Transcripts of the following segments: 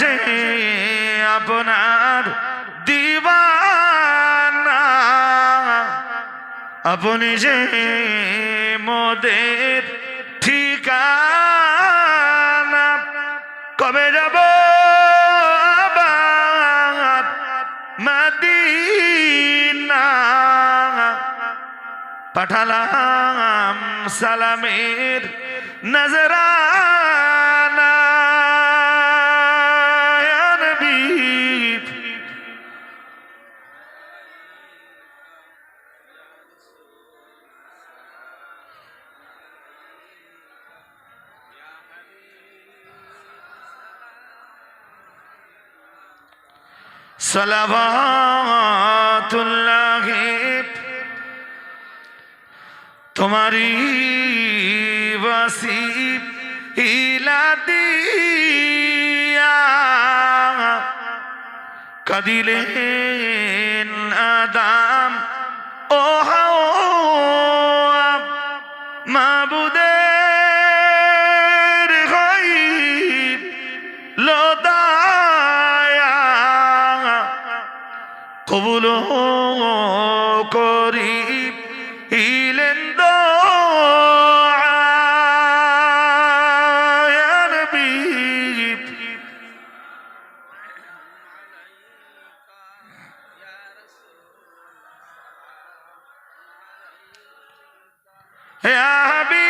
যে আপনার দিবানা আপনি যে মোদের ঠিকানা কবে যাব আবার পাঠালাম সালামের নজরানা। সালাবাতুল্লাহ তোমারি বাসি ইলা দিয়া। কদিলেন আদাম ও কবুল করি ইলেন নবী يا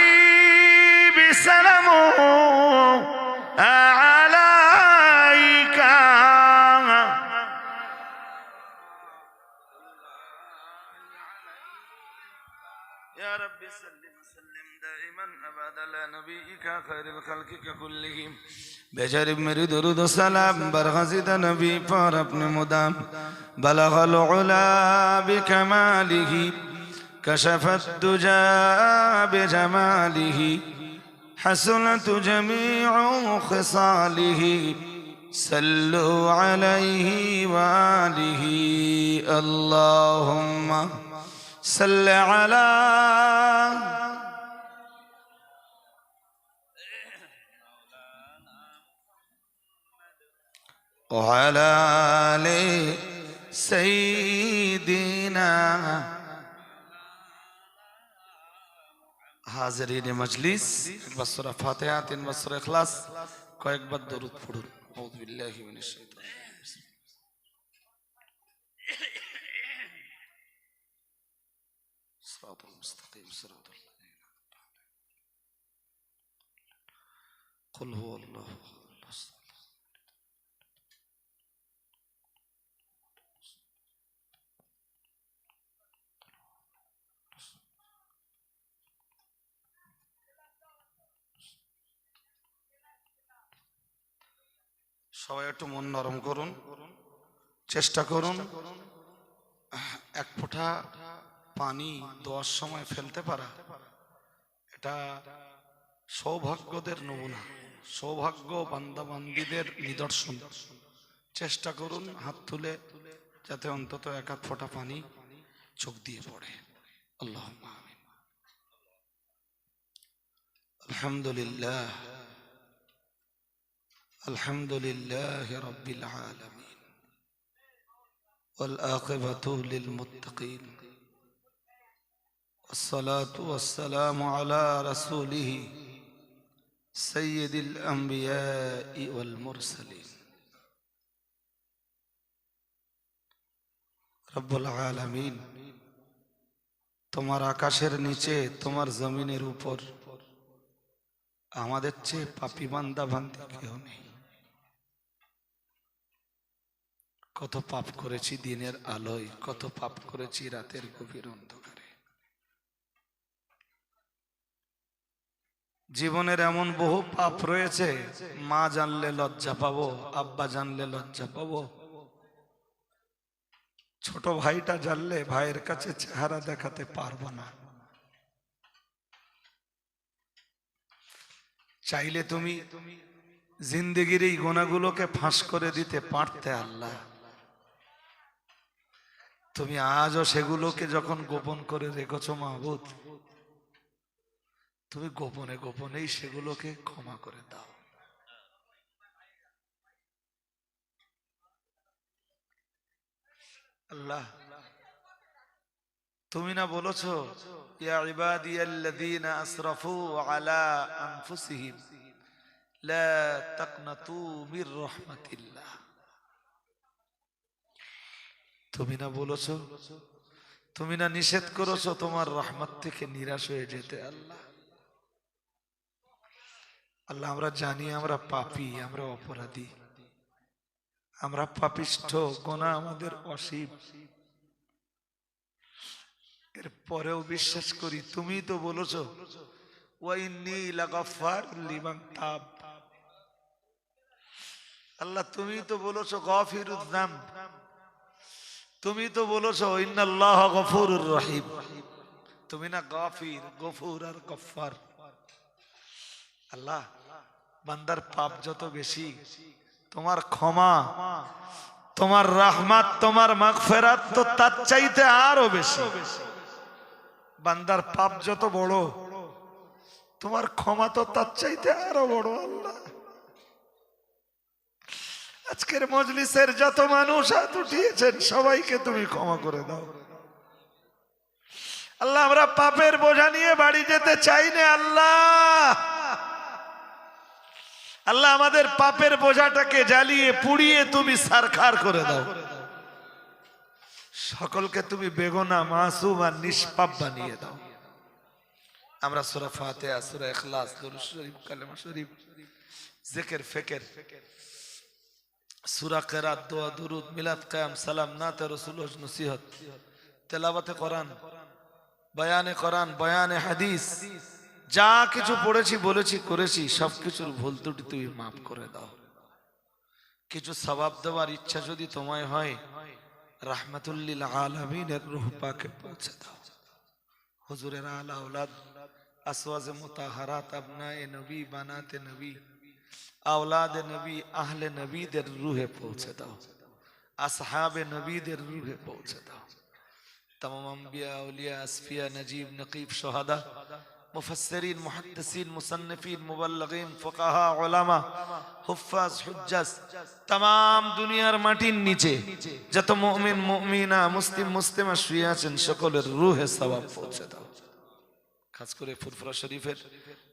نبيك خير الخلق كلهم بجرب میری درود و سلام بر غزید نبی پر اپنے مدام بلغ العلا بكماله كشف الدجى بجماله حسنت جميع خصاله صلوا عليه وآله اللهم صل على وعلى آل سيدنا হাজারিন মজলিস একবার সূরা ফাতিহা তিন বছর ইখলাস কয়েকবার দরুদ পড়ুন আউযু বিল্লাহি মিনাশ শাইতানির রাজিম صراط المستقيم صراط الذين أنعمت عليهم قل هو الله সবাই একটু মন নরম করুন। চেষ্টা করুন। এক ফোঁটা পানি দোয়ার সময় ফেলতে পারা। এটা সৌভাগ্যদের নমুনা। সৌভাগ্য বান্দাবান্দিদের নিদর্শন। চেষ্টা করুন হাত তুলে, যাতে অন্তত এক আধ ফোঁটা পানি চোখ দিয়ে পড়ে। আল্লাহ আলহামদুলিল্লাহ। الحمد لله رب العالمين والآخبة للمتقين والصلاة والسلام على رسوله سيد الأنبياء والمرسلين رب العالمين তোমার আকাশের নিচে তোমার জমিনের উপর আমাদের চেয়ে পাপি বান্দা বান্দি কেউ নেই কত পাপ করেছি দিনের আলোয়, কত পাপ করেছি রাতের গভীর অন্ধকারে। জীবনের এমন বহু পাপ রয়েছে, মা জানলে লজ্জা পাবো, আব্বা জানলে লজ্জা পাবো। ছোট ভাইটা জানলে ভাইয়ের কাছে চেহারা দেখাতে পারব না। চাইলে তুমি জিন্দগির এই গোনাগুলোকে ফাঁস করে দিতে পারতে আল্লাহ। তুমি আজও সেগুলোকে যখন গোপন করে রেখেছ মাহবুদ, তুমি গোপনে গোপনেই সেগুলোকে ক্ষমা করে দাও। আল্লাহ, তুমি না বলেছ আসরাফু আলা তুমি না বলেছ? তুমি না নিষেধ করেছ? তোমার রহমত থেকে নিরাশ হয়ে যেতে আল্লাহ। আল্লাহ, আমরা জানি আমরা পাপি, আমরা অপরাধী। আমরা পাপিষ্ঠ, গোনা আমাদের অসীম। এর পরেও বিশ্বাস করি, তুমি তো বলেছ আল্লাহ, তুমি তো বলেছ গফিরুদ্দাম তুমি তো বলেছ, ইন্নাল্লাহ গফুরুর রহিম। তুমি না গফির, গফুর আর গফার আল্লাহ, বান্দার পাপ যত বেশি, তোমার ক্ষমা, তোমার রাহমাত, তোমার মাগফেরাত তো তার চাইতে আরও বেশি। বান্দার পাপ যত বড়, তোমার ক্ষমা তো তার চাইতে আরও বড়, আল্লাহ। আজকের মজলিসের যত মানুষ হাত উঠিয়েছেন, সবাইকে তুমি ক্ষমা করে দাও। আল্লাহ, আমরা পাপের বোঝা নিয়ে বাড়ি যেতে চাই না, আল্লাহ। আল্লাহ, আমাদের পাপের বোঝাটাকে জ্বালিয়ে, পুড়িয়ে তুমি সারখার করে দাও। সকলকে তুমি বেগনা, মাসুম আর নিষ্পাপ বানিয়ে দাও। আমরা সুরা ফাতিহা, সুরা দরুদ শরীফ, কালেমা শরীফ, জিকির, ফিকির যা কিছু পড়েছি, বলেছি, করেছি, সবকিছুর ভুল ত্রুটি তুমি মাফ করে দাও। কিছু সবাব দেওয়ার ইচ্ছা যদি তোমায় হয়, রাহমাতুল্লিল আলামিনের রূহ পৌঁছে দাও। হুজুরের, আলা আসওয়াজে মুতাহারাত, আবনায়ে নবী, বানাতে নবী আওলাদ নবী আহলে নবীদের রুহে পৌঁছে দাও আসহাবে নবীদের রুহে পৌঁছে দাও तमाम अम्बिया उलिया असफिया नजीब नकीब शहदा मुफसरीन मुहद्दिसीन मुसन्निफीन मुबल्लिगीन फुकाहा उलामा हुफ्फाज हुज्जाज तमाम দুনিয়ার মাটির নিচে যত মুমিন মুমিনা মুসলিম মুসলিমা শুয়ে আছেন সকলের রুহে সওয়াব পৌঁছে দাও খাস করে ফুরফুরা শরীফের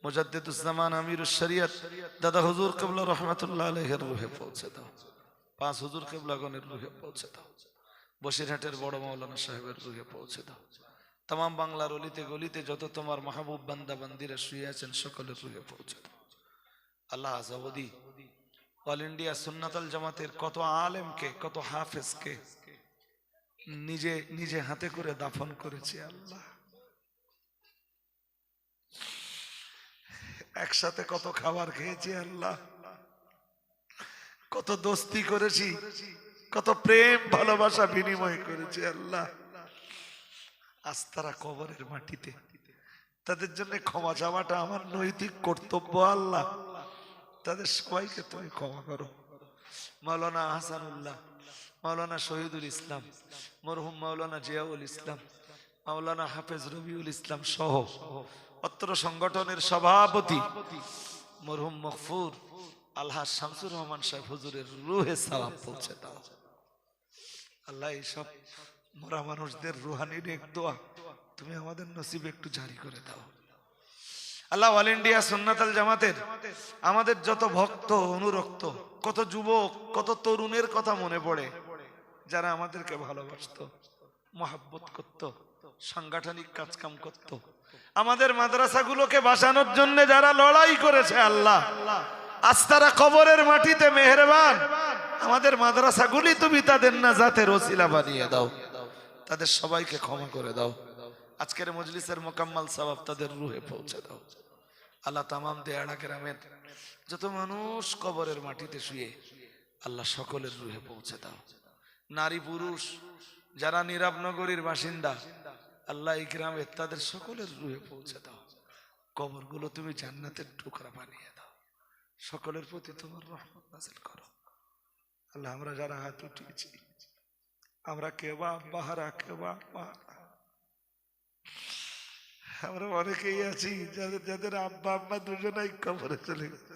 মুজাদ্দিদুজ্জামান আমিরুশ শরিয়ত। দাদা হুজুর কিবলা রহমাতুল্লাহ আলাইহির রুহে পৌঁছে দাও। পাঁচ হুজুর কিবলাগণের রুহে পৌঁছে দাও। বসিরহাটের বড় মৌলানা সাহেবের রুহে পৌঁছে দাও। তাম বাংলার অলিতে গলিতে যত তোমার মাহবুব বান্দা বান্দিরা শুয়ে আছেন সকলের রুহে পৌঁছে দাও। আল্লাহ আজাবদি অল ইন্ডিয়া সুন্নাতাল জামাতের কত আলেমকে, কত হাফেজকে নিজে নিজে হাতে করে দাফন করেছে আল্লাহ। একসাথে কত খাবার খেয়েছি, আল্লাহ। কত দোস্তি করেছি, কত প্রেম, ভালোবাসা, বিনিময় করেছে, আল্লাহ। আজ তারা কবরের মাটিতে। তাদের জন্য ক্ষমা চাওয়াটা আমার নৈতিক কর্তব্য, আল্লাহ। তাদের সবাইকে তুমি ক্ষমা করো। মাওলানা হাসানুল্লাহ মাওলানা শহীদুল ইসলাম, মরহুম মাওলানা জিয়াউল ইসলাম, মাওলানা হাফেজ রবিউল ইসলাম সহ অত্র সংগঠনের সভাপতি মরহুম মকফুর আল্লাহ শামসুর রহমান সাহেব হুজুরের রুহে সালাম পৌঁছে দাও। আল্লাহ এইসব মরা মানুষদের রুহানির এক দোয়া তুমি আমাদের নসিব একটু জারি করে দাও। আল্লাহ, অল ইন্ডিয়া সুন্নাতাল জামাতের আমাদের যত ভক্ত, অনুরক্ত, কত যুবক, কত তরুণের কথা মনে পড়ে, যারা আমাদেরকে ভালোবাসতো, মহাব্বত করত, সাংগঠনিক কাজকাম করত আমাদের মাদ্রাসাগুলোকে বাঁচানোর জন্য যারা লড়াই করেছে আল্লাহ, আজ তারা কবরের মাটিতে মেহরবান। আমাদের মাদ্রাসাগুলি তুমি তাদের না জাতের ওসিলা বানিয়ে দাও। তাদের সবাইকে ক্ষমা করে দাও। আজকের মজলিসের মোকাম্মল সবাব তাদের রুহে পৌঁছে দাও। আল্লাহ তামাম দেয়াড়া গ্রামের যত মানুষ কবরের মাটিতে শুয়ে, আল্লাহ সকলের রুহে পৌঁছে দাও। নারী পুরুষ, যারা নীরব নগরীর বাসিন্দা আল্লাহ এই গ্রামে তাদের সকলের রুহে পৌঁছে দাও। কবরগুলো তুমি জান্নাতের টুকরা বানিয়ে দাও। সকলের প্রতি তোমার রহমত নাজিল করো। আল্লাহ, আমরা যারা হাত উঠিয়েছি, আমরা কেবা, বাহারা কেবা, বাহারা। আমরা অনেকেই আছি, যাদের যাদের আব্বা, আম্মা দুজনাই কবরে চলে গেছে।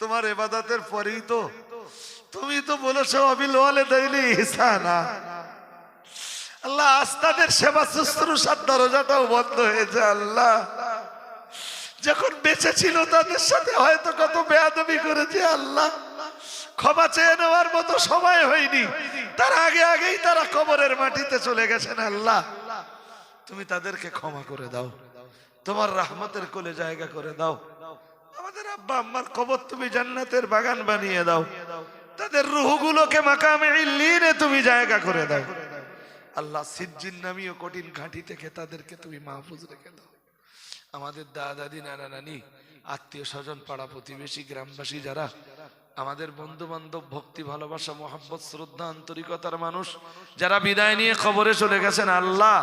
তোমার এবাদাতের পরেই তো তুমি তো বলেছ আমি লোয়ালে দেয়নি ইসানা। আল্লাহ আস্তাদের সেবা শুশ্রূষার দরজাটাও বন্ধ হয়েছে, আল্লাহ। যখন বেঁচে ছিল তাদের সাথে হয়তো কত বেয়াদবি করেছে, আল্লাহ। ক্ষমা চেয়ে নেওয়ার মতো সময় হয়নি। তার আগে আগেই তারা কবরের মাটিতে চলে গেছেন, আল্লাহ। তুমি তাদেরকে ক্ষমা করে দাও। তোমার রাহমতের কোলে জায়গা করে দাও। আমাদের আব্বা আম্মার কবর তুমি জান্নাতের বাগান বানিয়ে দাও। তাদের রুহগুলোকে মাকামে ইল্লিনে তুমি জায়গা করে দাও। আল্লাহ সিজ্জিন নামীয় কঠিন ঘাঁটি থেকে তাদেরকে তুমি মাহফুজ রেখে দাও। আমাদের দাদা দাদি নানা নানি আত্মীয় স্বজন পাড়া প্রতিবেশী, গ্রামবাসী যারা, আমাদের বন্ধু বান্ধব ভক্তি, ভালোবাসা মোহাম্মত শ্রদ্ধা, আন্তরিকতার মানুষ, যারা বিদায় নিয়ে খবরে চলে গেছেন, আল্লাহ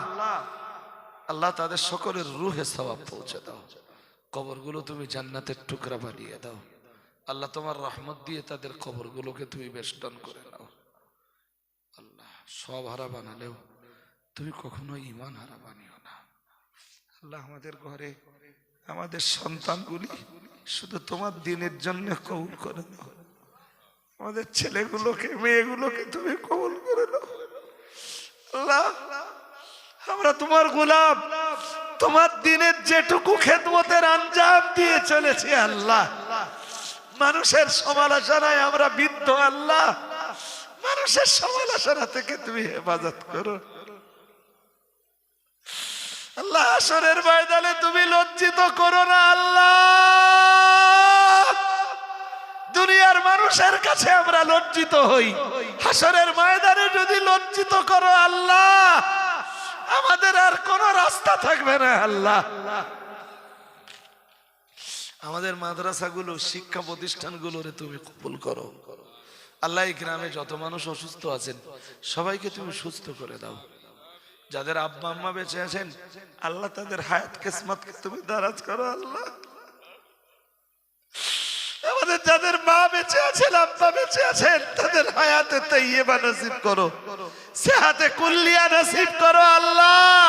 আল্লাহ তাদের সকলের রুহে সবাব পৌঁছে দাও। কবরগুলো তুমি জান্নাতের টুকরা বানিয়ে দাও। আল্লাহ তোমার রহমত দিয়ে তাদের কবরগুলোকে তুমি বেষ্টন করে নাও। আল্লাহ, সব হারা বানালেও তুমি কখনো ইমান হারা বানিও না। আল্লাহ, আমাদের ঘরে আমাদের সন্তানগুলি শুধু তোমার দিনের জন্য কবুল করে দাও আমাদের ছেলেগুলোকে, মেয়েগুলোকে তুমি কবুল করে দাও আল্লাহ, আমরা তোমার গোলাপ, তোমার দিনের যেটুকু খেদমতের আঞ্জাম দিয়ে চলেছি আল্লাহ। মানুষের সমালোচনায় আমরা বিদ্ধ আল্লাহ। মানুষের সমালোচনা থেকে তুমি হেফাজত করো। আল্লাহ আসরের ময়দানে তুমি লজ্জিত করো না আল্লাহ। দুনিয়ার মানুষের কাছে আমরা লজ্জিত হই। হাসরের ময়দানে যদি লজ্জিত করো আল্লাহ, আমাদের আর কোন রাস্তা থাকবে না আল্লাহ। আমাদের মাদ্রাসাগুলো, শিক্ষা প্রতিষ্ঠানগুলোরে তুমি কবুল করো। আল্লাহ গ্রামে যত মানুষ অসুস্থ আছেন, সবাইকে তুমি সুস্থ করে দাও। যাদের আব্বা আম্মা বেঁচে আছেন, আল্লাহ তাদের হায়াত, কিসমতকে তুমি দারাজ করো, আল্লাহ। আমাদের যাদের মা বেঁচে আছেন, আব্বা বেঁচে আছেন, তাদের হায়াতে তাইয়েবা নসিব করো। সেহাতে কুল্লিয়া নসিব করো, আল্লাহ।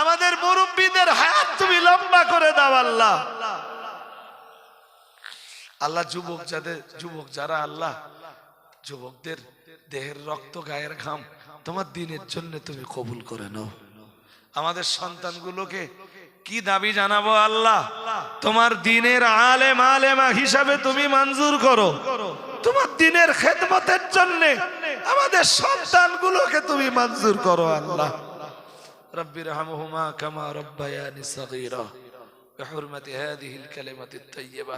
আমাদের মুরব্বীদের হায়াত তুমি লম্বা করে দাও, আল্লাহ। আল্লাহ যুবক যাদের যুবক যারা আল্লাহ যুবকদের দেহের রক্ত গায়ের ঘাম তোমার দিনের জন্য তুমি কবুল করে নাও আমাদের সন্তানগুলোকে কি দাবি জানাবো আল্লাহ তোমার দিনের আলেম আলেমা হিসাবে তুমি মঞ্জুর করো তোমার দিনের খেদমতের জন্য আমাদের সন্তানগুলোকে তুমি মঞ্জুর করো আল্লাহ ربي ارحمهما كما ربياني صغيرا بحرمة هذه الكلمة الطيبة